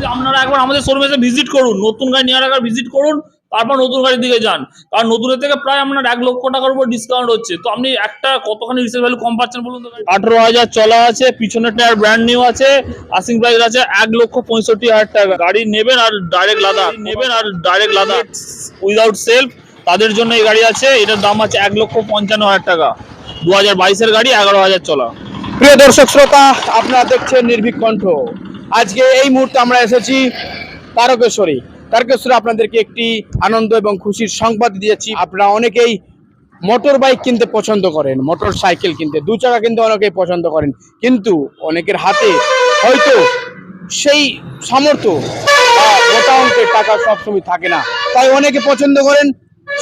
বলছি আপনারা একবার আমাদের শোরুমে এসে ভিজিট করুন নতুন গাড়ি নেওয়ার আগে ভিজিট করুন তারপর নতুন গাড়ির দিকে যান। কারণ নতুনের থেকে প্রায় আপনার এক লক্ষ টাকার উপর ডিসকাউন্ট হচ্ছে। তো আপনি একটা কতখানি রিসেল ভ্যালু কম পাচ্ছেন বলুন তো আঠারো হাজার চলা আছে পিছনের টায়ার ব্র্যান্ড নিউ আছে আসিং প্রাইস আছে এক লক্ষ পঁয়ষট্টি হাজার টাকা। গাড়ি নেবেন আর ডাইরেক্ট লাদাখ নেবেন আর ডাইরেক্ট লাদাখ উইদাউট সেলফ তাদের জন্য এই গাড়ি আছে এটার দাম আছে এক লক্ষ পঞ্চান্ন হাজার টাকা। দু হাজার বাইশের গাড়ি এগারো হাজার চলা। প্রিয় দর্শক শ্রোতা আপনারা দেখছেন নির্ভীক কণ্ঠ। আজকে এই মুহূর্তে আমরা এসেছি তারকেশ্বরী। তারকেশ্বরে আপনাদেরকে একটি আনন্দ এবং খুশির সংবাদ দিয়েছি আপনারা অনেকেই মোটর বাইক কিনতে পছন্দ করেন, মোটর সাইকেল কিনতে। দু চাকা কিনতে অনেকেই পছন্দ করেন, কিন্তু অনেকের হাতে হয়তো সেই সামর্থ্য মোটা অঙ্কের টাকা সবসময় থাকে না। তাই অনেকে পছন্দ করেন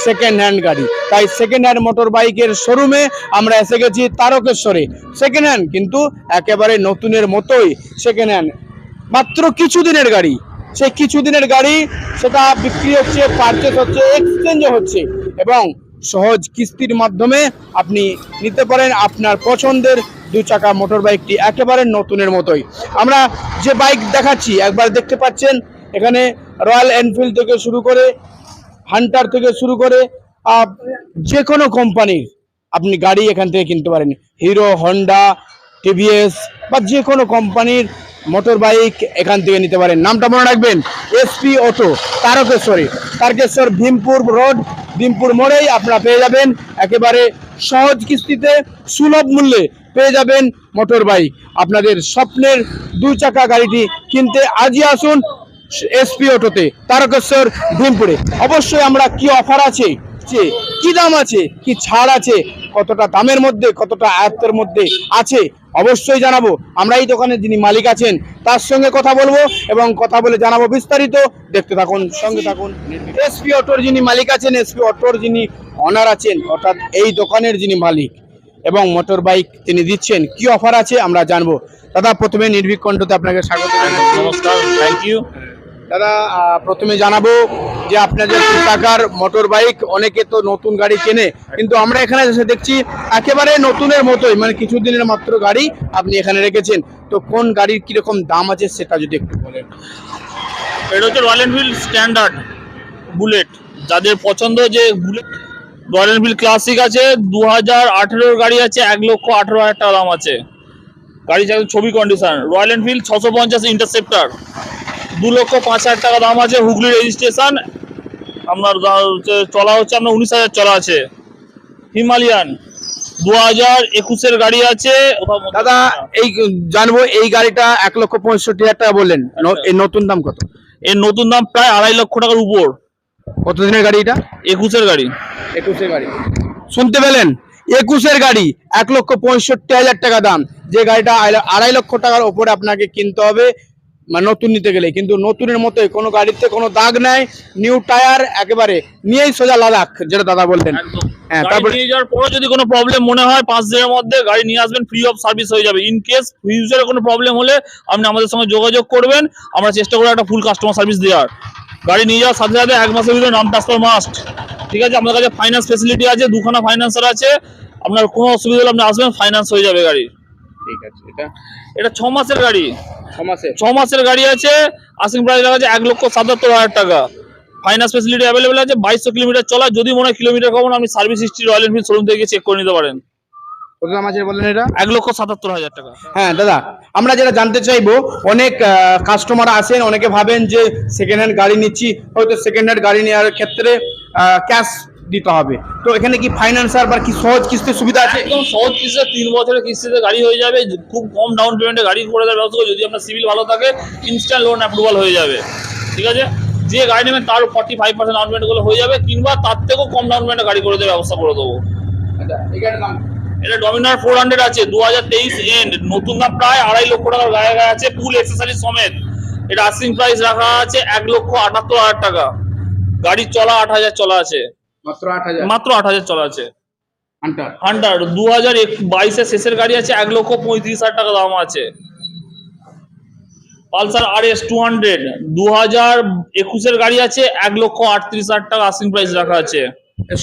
সেকেন্ড হ্যান্ড গাড়ি। তাই সেকেন্ড হ্যান্ড মোটর বাইকের শোরুমে আমরা এসে গেছি তারকেশ্বরে। সেকেন্ড হ্যান্ড কিন্তু একেবারে নতুনের মতোই সেকেন্ড হ্যান্ড মাত্র কিছুদিনের গাড়ি। সেই কিছুদিনের গাড়ি সেটা বিক্রি হচ্ছে পারচেস হচ্ছে এক্সচেঞ্জও হচ্ছে এবং সহজ কিস্তির মাধ্যমে আপনি নিতে পারেন আপনার পছন্দের দু চাকা মোটর বাইকটি একেবারে নতুনের মতোই। আমরা যে বাইক দেখাচ্ছি, একবার দেখতে পাচ্ছেন, এখানে রয়্যাল এনফিল্ড থেকে শুরু করে হান্টার থেকে শুরু করে যে কোনো কোম্পানির আপনি গাড়ি এখান থেকে কিনতে পারেন। হিরো হন্ডা টিভিএস বা যে কোনো কোম্পানির মোটর বাইক এখান থেকে নিতে পারেন। নামটা মনে রাখবেন এসপি অটো তারকেশ্বরে। তারকেশ্বর ভীমপুর রোড, ভীমপুর মোড়েই আপনারা পেয়ে যাবেন। একেবারে সহজ কিস্তিতে, সুলভ মূল্যে পেয়ে যাবেন মোটর বাইক আপনাদের স্বপ্নের দু চাকা গাড়িটি কিনতে আজই আসুন এসপি অটোতে তারকেশ্বর ভীমপুরে। অবশ্যই আমরা কি অফার আছে কি দাম আছে, কি ছাড় আছে, কতটা দামের মধ্যে, কতটা আয়ত্তের মধ্যে আছে অবশ্যই জানাব। আমরা এই দোকানের যিনি মালিক আছেন তার সঙ্গে কথা বলব এবং কথা বলে জানাব বিস্তারিত। দেখতে থাকুন সঙ্গে থাকুন। এসপি অটোর যিনি মালিক আছেন এসপি অটোর যিনি অনার আছেন অর্থাৎ এই দোকানের যিনি মালিক এবং মোটর বাইক তিনি দিচ্ছেন কি অফার আছে আমরা জানব। দাদা প্রথমে নির্ভীক কণ্ঠতে আপনাকে স্বাগত নমস্কার থ্যাংক ইউ দাদা প্রথমে জানাব যে আপনাদের টাকার মোটর বাইক অনেকে তো নতুন গাড়ি কেনে, কিন্তু আমরা এখানে এসে দেখছি একেবারে নতুনের মতোই মানে কিছুদিনের মাত্র গাড়ি আপনি এখানে রেখেছেন। তো কোন গাড়ির কীরকম দাম আছে সেটা যদি একটু বলেন। এটা হচ্ছে রয়্যাল এনফিল্ড স্ট্যান্ডার্ড বুলেট যাদের পছন্দ যে বুলেট রয়্যাল এনফিল্ড ক্লাসিক আছে দু হাজার আঠেরোর গাড়ি আছে, এক লক্ষ আঠেরো হাজার টাকা দাম আছে। গাড়ি ছবি কন্ডিশন রয়্যাল এনফিল্ড ছশো পঞ্চাশ ইন্টারসেপ্টার দু লক্ষ পাঁচ হাজার টাকা দাম আছে হুগলি রেজিস্ট্রেশন আপনার চলা হচ্ছে আপনার উনিশ হাজার চলা আছে। হিমালয়ান দু হাজার একুশের গাড়ি আছে। দাদা এই জানব এই গাড়িটা এক লক্ষ পঁয়ষট্টি হাজার টাকা বললেন। এর নতুন দাম কত? এর নতুন দাম প্রায় আড়াই লক্ষ টাকার উপর। কতদিনের গাড়ি এটা? একুশের গাড়ি। একুশের গাড়ি। শুনতে পেলেন? একুশের গাড়ি এক লক্ষ পঁয়ষট্টি হাজার টাকা দাম। যে গাড়িটা আড়াই- আড়াই লক্ষ টাকার ওপরে আপনাকে কিনতে হবে মানে নতুন নিতে গেলে কিন্তু নতুনের মতোই কোনো গাড়িতে কোনো দাগ নাই নিউ টায়ার একেবারে নিয়েই সোজা লাদাখ যেটা দাদা বললেন। হ্যাঁ, তারপরে- নিয়ে যাওয়ার পরে যদি কোনো প্রবলেম মনে হয় পাঁচ দিনের মধ্যে গাড়ি নিয়ে আসবেন ফ্রি অফ সার্ভিস হয়ে যাবে। ইন কেস ফিউচারে কোনো প্রবলেম হলে আপনি আমাদের সঙ্গে যোগাযোগ করবেন। আমরা চেষ্টা করব একটা ফুল কাস্টমার সার্ভিস দেওয়ার। গাড়ি নিয়ে যাওয়ার সাথে সাথে এক মাসের ভিতরে নাম ট্রান্সফার মাস্ট ঠিক আছে? আমাদের কাছে ফাইন্যান্স ফেসিলিটি আছে দুখানা ফাইন্যান্সার আছে। আপনার কোনো অসুবিধা হলে আপনি আসবেন ফাইন্যান্স হয়ে যাবে গাড়ি ঠিক আছে এটা এটা ছ মাসের গাড়ি। ছ মাসের? গাড়ি আছে আসিং প্রাইস লাগা আছে এক লক্ষ সাতাত্তর হাজার টাকা। ফাইন্যান্স ফেসিলিটি অ্যাভেলেবেল আছে বাইশশো কিলোমিটার চলা যদি মনে হয় কিলোমিটার কমন আপনি service history Royal Enfield showroom থেকে চেক করে নিতে পারেন। কত দাম আছে বললেন এটা? এক লক্ষ সাতাত্তর হাজার টাকা। হ্যাঁ দাদা আমরা যেটা জানতে চাইব অনেক কাস্টমার আসেন অনেকে ভাবেন যে সেকেন্ড হ্যান্ড গাড়ি নিচ্ছি হয়তো সেকেন্ড হ্যান্ড গাড়ি নেওয়ার ক্ষেত্রে ক্যাশ দিতে হবে। তো এখানে কি ফাইন্যান্সার বা কি সহজ কিস্তির সুবিধা আছে? একদম সহজ কিস্তিতে তিন বছরের কিস্তিতে গাড়ি হয়ে যাবে খুব কম ডাউন পেমেন্টে গাড়ি করে দেওয়ার ব্যবস্থা করে যদি আপনার সিভিল ভালো থাকে ইনস্ট্যান্ট লোন অ্যাপ্রুভাল হয়ে যাবে। ঠিক আছে? যে গাড়ি নেবেন তার ফর্টি ফাইভ পার্সেন্ট ডাউন পেমেন্টগুলো হয়ে যাবে কিংবা তার থেকেও কম ডাউন পেমেন্টে গাড়ি করে দেওয়ার ব্যবস্থা করে দেবো। আচ্ছা এটা ডমিনার ফোর হান্ড্রেড আছে দু হাজার তেইশ এন্ড নতুন দাম প্রায় আড়াই লক্ষ টাকার গায়ে গায়ে আছে ফুল এক্সেসারি সমেত। এটা আস্কিং প্রাইস রাখা আছে এক লক্ষ আটাত্তর হাজার টাকা। গাড়ির চলা আট হাজার চলা আছে। মাত্র আট হাজার। মাত্র আট হাজার চলা আছে। হান্টার হান্টার দু হাজার বাইশের শেষের গাড়ি আছে এক লক্ষ পঁয়ত্রিশ হাজার টাকা দাম আছে। Pulsar R S two hundred দু হাজার একুশের গাড়ি আছে এক লক্ষ আটত্রিশ হাজার টাকা আস্কিং প্রাইস রাখা আছে।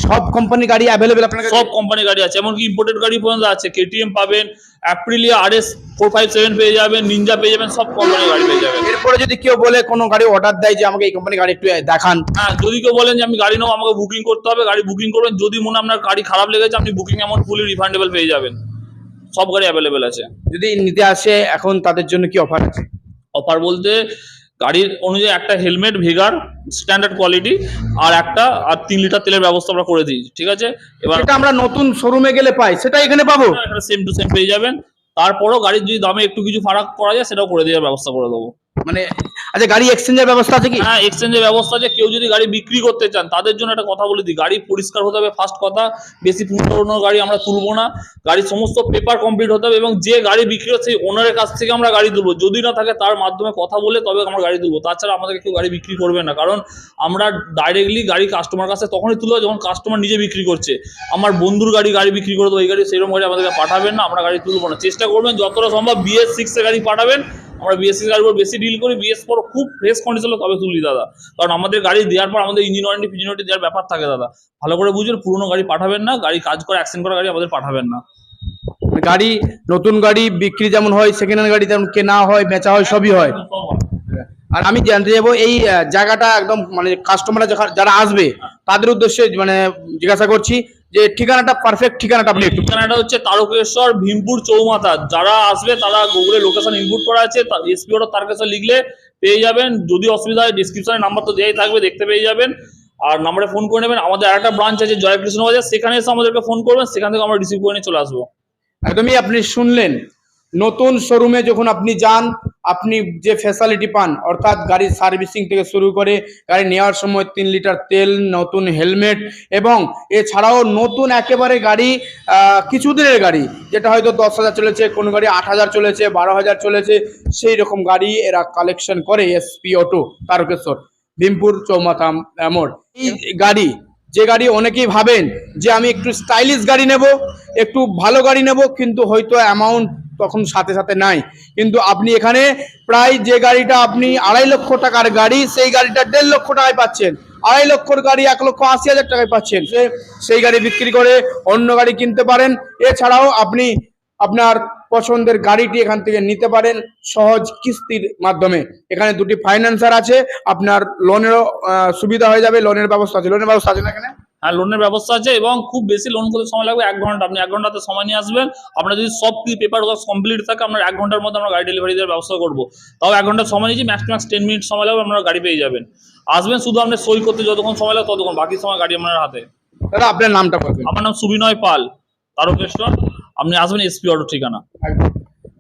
সব কোম্পানি গাড়ি অ্যাভেলেবেল আপনার সব কোম্পানি গাড়ি আছে এমনকি ইম্পোর্টেড গাড়ি পর্যন্ত আছে। কেটিএম পাবেন Aprilia R S four five seven পেয়ে যাবেন নিনজা পেয়ে যাবেন সব কোম্পানি গাড়ি পেয়ে যাবেন। এরপরে যদি কেউ বলে কোনো গাড়ি অর্ডার দেয় যে আমাকে এই কোম্পানি গাড়ি একটু দেখান। হ্যাঁ যদি কেউ বলেন যে আমি গাড়ি নেব আমাকে বুকিং করতে হবে গাড়ি বুকিং করবেন যদি মনে আপনার গাড়ি খারাপ লেগেছে আপনি বুকিং অ্যামাউন্ট ফুলি রিফান্ডেবল পেয়ে যাবেন। সব গাড়ি অ্যাভেলেবেল আছে। যদি নিতে আসে এখন তাদের জন্য কি অফার আছে? অফার বলতে গাড়ির অনুযায়ী একটা হেলমেট ভেগার স্ট্যান্ডার্ড কোয়ালিটি আর একটা আর তিন লিটার তেলের ব্যবস্থা আমরা করে দিই ঠিক আছে? এবার আমরা নতুন শোরুমে গেলে পাই সেটা এখানে পাবো? সেম টু সেম পেয়ে যাবেন। তারপরও গাড়ির যদি দামে একটু কিছু ফারাক করা যায় সেটাও করে দেওয়ার ব্যবস্থা করে দেবো। মানে আচ্ছা গাড়ি এক্সচেঞ্জের ব্যবস্থা আছে কি? হ্যাঁ এক্সচেঞ্জের ব্যবস্থা আছে। কেউ যদি গাড়ি বিক্রি করতে চান, তাদের জন্য একটা কথা বলে দিই। গাড়ি পরিষ্কার হতে হবে ফার্স্ট কথা। বেশি পুরনো গাড়ি আমরা তুলবো না। গাড়ির সমস্ত পেপার কমপ্লিট হতে হবে এবং যে গাড়ি বিক্রি হচ্ছে সেই ওনারের কাছ থেকে আমরা গাড়ি তুলবো। যদি না থাকে, তার মাধ্যমে কথা বলে তবে আমরা গাড়ি তুলবো। তাছাড়া আমাদেরকে কেউ গাড়ি বিক্রি করবে না। কারণ আমরা ডাইরেক্টলি গাড়ি কাস্টমার কাছে তখনই তুলবো যখন কাস্টমার নিজে বিক্রি করছে। আমার বন্ধুর গাড়ি গাড়ি বিক্রি করে দেবো, এই গাড়ি সেরকম গাড়ি আমাদেরকে পাঠাবেন না, আমরা গাড়ি তুলবো না। চেষ্টা করবেন, যতটা সম্ভব বিএস সিক্সের গাড়ি পাঠাবেন। আমরা বিএসসি গাড়ি উপর বেশি ডিল করি বিএস পর খুব ফ্রেশ কন্ডিশনে তবে তুলি দাদা। কারণ আমাদের গাড়ি দেওয়ার পর আমাদের ইঞ্জিন ওয়ারেন্টি ফিজিন ওয়ারেন্টি দেওয়ার ব্যাপার থাকে দাদা। ভালো করে বুঝুন, পুরোনো গাড়ি পাঠাবেন না, গাড়ি কাজ করে অ্যাক্সিডেন্ট করা গাড়ি আমাদের পাঠাবেন না। গাড়ি, নতুন গাড়ি বিক্রি যেমন হয় সেকেন্ড হ্যান্ড গাড়ি যেমন কেনা হয়, বেচা হয়, সবই হয়। আর আমি জানতে যাব এই জায়গাটা একদম মানে কাস্টমার যারা আসবে তাদের উদ্দেশ্যে মানে জিজ্ঞাসা করছি যে ঠিকানাটা পারফেক্ট ঠিকানাটা আপনি ঠিকানাটা হচ্ছে তারকেশ্বর ভীমপুর চৌমাথা। যারা আসবে তারা গুগলে লোকেশন ইনপুট করা আছে এসপি অটো তারকেশ্বর লিখলে পেয়ে যাবেন। যদি অসুবিধা হয় ডিসক্রিপশনে নাম্বার তো দেওয়াই থাকবে দেখতে পেয়ে যাবেন। আর নাম্বারে ফোন করে নেবেন। আমাদের আরেকটা ব্রাঞ্চ আছে জয়কৃষ্ণ বাজার সেখানে এসে আমাদেরকে ফোন করবেন সেখান থেকে আমরা রিসিভ করে নিয়ে চলে আসব। একদমই আপনি শুনলেন। নতুন শোরুমে যখন আপনি যান, আপনি যে ফ্যাসিলিটি পান, অর্থাৎ গাড়ির সার্ভিসিং থেকে শুরু করে গাড়ি নেওয়ার সময় তিন লিটার তেল, নতুন হেলমেট এবং এছাড়াও নতুন একেবারে গাড়ি কিছুদিনের গাড়ি, যেটা হয়তো দশ হাজার চলেছে, কোনো গাড়ি আট হাজার চলেছে, বারো হাজার চলেছে, সেই রকম গাড়ি এরা কালেকশন করে এসপি অটো তারকেশ্বর, ভীমপুর চৌমাথা মোড় এই গাড়ি, যে গাড়ি অনেকেই ভাবেন যে আমি একটু স্টাইলিশ গাড়ি নেব, একটু ভালো গাড়ি নেব, কিন্তু হয়তো অ্যামাউন্ট তখন সাথে সাথে নাই। কিন্তু আপনি এখানে প্রায় যে গাড়িটা আপনি আড়াই লক্ষ টাকার গাড়ি, সেই গাড়িটা দেড় লক্ষ টাকায় পাচ্ছেন। আড়াই লক্ষর গাড়ি এক লক্ষ আশি হাজার টাকায় পাচ্ছেন। সে সেই গাড়ি বিক্রি করে অন্য গাড়ি কিনতে পারেন। এছাড়াও আপনি আপনার পছন্দের গাড়িটি এখান থেকে নিতে পারেন সহজ কিস্তির মাধ্যমে। এখানে দুটি ফাইন্যান্সার আছে। আপনার লোনেরও সুবিধা হয়ে যাবে লোনের ব্যবস্থা আছে। লোনের ব্যবস্থা আছে না এখানে? হ্যাঁ লোনের ব্যবস্থা আছে এবং খুব বেশি লোন করতে সময় লাগবে এক ঘণ্টা। আপনি এক ঘন্টাতে সময় নিয়ে আসবেন। আপনার যদি সব কিছু পেপার ওয়ার্ক কমপ্লিট থাকে আমরা এক ঘণ্টার মধ্যে আমরা গাড়ি ডেলিভারি দেওয়ার ব্যবস্থা করব। তাও এক ঘণ্টা সময় নিয়েছি ম্যাক্স ম্যাক্স টেন মিনিট সময় লাগবে আপনারা গাড়ি পেয়ে যাবেন। আসবেন শুধু আপনি সই করতে যতক্ষণ সময় লাগে ততক্ষণ বাকি সময় গাড়ি আপনার হাতে। দাদা আপনার নামটা বলবেন। আমার নাম সুবিনয় পাল তারকেশ্বর। আপনি আসবেন এসপি অটো ঠিকানা।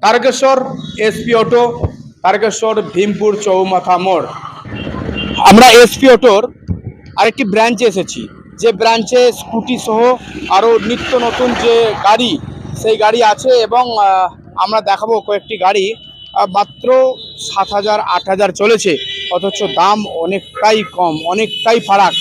তারকেশ্বর এসপি অটো তারকেশ্বর ভীমপুর চৌমাথা মোড়। আমরা এসপি অটোর আরেকটি ব্রাঞ্চে এসেছি। যে ব্রাঞ্চে স্কুটি সহ আরও নিত্য নতুন যে গাড়ি, সেই গাড়ি আছে এবং আমরা দেখাবো কয়েকটি গাড়ি মাত্র সাত হাজার, আট হাজার চলেছে। অথচ দাম অনেকটাই কম, অনেকটাই ফারাক।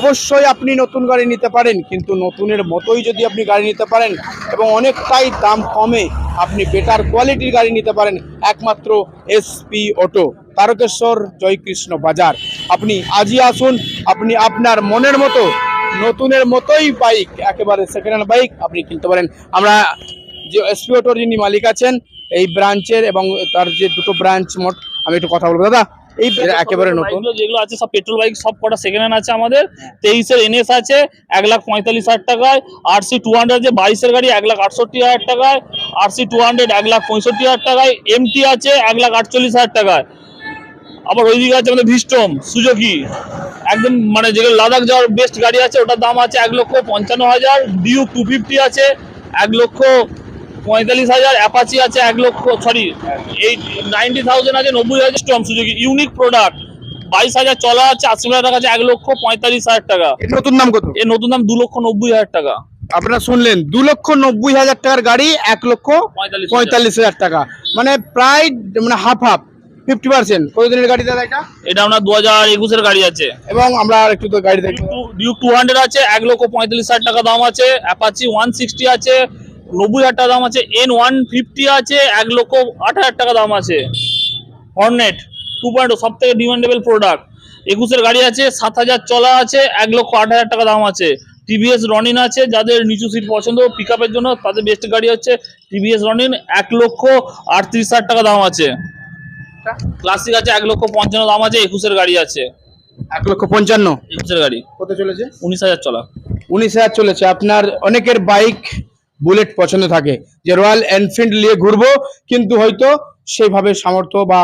অবশ্যই আপনি নতুন গাড়ি নিতে পারেন, কিন্তু নতুনের মতোই যদি আপনি গাড়ি নিতে পারেন এবং অনেকটাই দাম কমে আপনি বেটার কোয়ালিটির গাড়ি নিতে পারেন, একমাত্র এসপি অটো তারকেশ্বর জয়কৃষ্ণ বাজার। আপনি আজই আসুন, আপনি আপনার মনের মতো নতুনের মতোই বাইক একেবারে সেকেন্ড হ্যান্ড বাইক আপনি কিনতে পারেন। আমরা যে এসপি অটোর যিনি মালিক আছেন এই ব্রাঞ্চের এবং তার যে দুটো ব্রাঞ্চ মোট আমি একটু কথা বলব। দাদা এই একেবারে নতুন। যেগুলো আছে সব পেট্রোল বাইক সব কটা সেকেন্ড হ্যান্ড আছে আমাদের। তেইশের এনএস আছে এক লাখ পঁয়তাল্লিশ হাজার টাকায়। আর সি টু হান্ড্রেড যে বাইশের গাড়ি এক লাখ আটষট্টি হাজার টাকায়। আর সি টু হান্ড্রেড এক লাখ পঁয়ষট্টি হাজার টাকায়। এমটি আছে এক লাখ আটচল্লিশ হাজার টাকায়। আবার ওইদিকে আছে আমাদের ভিস্টম সুজুকি একদম মানে যেগুলো লাদাখ যাওয়ার বেস্ট গাড়ি আছে ওটার দাম আছে এক লক্ষ পঞ্চান্ন হাজার ডিউ টু ফিফটি আছে এক লক্ষ পঁয়তাল্লিশ হাজার অ্যাপাচি আছে এক লক্ষ সরি এই নাইনটি থাউজেন্ড আছে নব্বই হাজার স্টম সুজুকি ইউনিক প্রোডাক্ট বাইশ হাজার চলা আছে আশি হাজার টাকা আছে এক লক্ষ পঁয়তাল্লিশ হাজার টাকা। নতুন দাম কত? এর নতুন দাম দু লক্ষ নব্বই হাজার টাকা। আপনারা শুনলেন দু লক্ষ নব্বই হাজার টাকার গাড়ি এক লক্ষ পঁয়তাল্লিশ পঁয়তাল্লিশ হাজার টাকা। মানে প্রায় মানে হাফ হাফ ফিফটি পার্সেন্ট। কতদিনের গাড়ি দাদা এটা? এটা আপনার দু হাজার একুশের গাড়ি আছে। এবং আমরা একটু তো গাড়ি ডিউক টু হান্ড্রেড আছে এক লক্ষ পঁয়তাল্লিশ হাজার টাকা দাম আছে অ্যাপাচি ওয়ান সিক্সটি আছে নব্বই হাজার টাকা দাম আছে এন ওয়ান ফিফটি আছে এক লক্ষ আট হাজার টাকা দাম আছে। হর্নেট টু পয়েন্ট সব থেকে ডিমান্ডেবল প্রোডাক্ট একুশের গাড়ি আছে সাত হাজার চলা আছে এক লক্ষ আট হাজার টাকা দাম আছে। টিভিএস রনিন আছে যাদের নিচু সিট পছন্দ পিক জন্য তাদের বেস্ট গাড়ি হচ্ছে টিভিএস রনিন এক লক্ষ আটত্রিশ হাজার টাকা দাম আছে। ক্লাসিক আছে এক লক্ষ পঞ্চান্ন দাম আছে একুশের গাড়ি আছে। এক লক্ষ পঞ্চান্ন? একুশের গাড়ি। কত চলেছে? উনিশ হাজার চলা। উনিশ হাজার চলেছে। আপনার অনেকের বাইক বুলেট পছন্দ থাকে। যে রয়্যাল এনফিল্ড নিয়ে ঘুরবো কিন্তু হয়তো সেইভাবে সামর্থ্য বা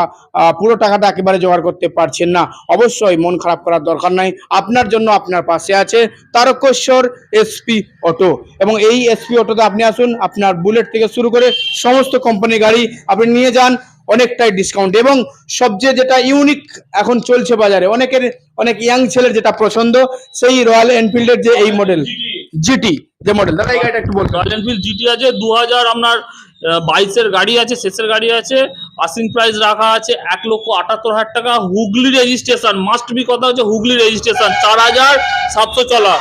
পুরো টাকাটা একেবারে জোগাড় করতে পারছেন না। অবশ্যই মন খারাপ করার দরকার নাই। আপনার জন্য আপনার পাশে আছে তারকেশ্বর এসপি অটো এবং এই এসপি অটোতে আপনি আসুন আপনার বুলেট থেকে শুরু করে সমস্ত কোম্পানির গাড়ি আপনি নিয়ে যান। অনেকটাই ডিসকাউন্ট এবং সবচেয়ে যেটা ইউনিক এখন চলছে বাজারে, অনেকের, অনেক ইয়াং ছেলের যেটা পছন্দ, সেই রয়্যাল এনফিল্ডের যে এই মডেল জিটি যে মডেল দাদা, এই গাড়িটা একটু বলবেন রয়্যাল এনফিল্ড জিটি আছে দু হাজার আপনার বাইশের গাড়ি আছে, শেষের গাড়ি আছে পাসিং প্রাইস রাখা আছে এক লক্ষ আটাত্তর হাজার টাকা, হুগলি রেজিস্ট্রেশন মাস্ট বি কথা হচ্ছে হুগলি রেজিস্ট্রেশন চার হাজার সাতশো চলা।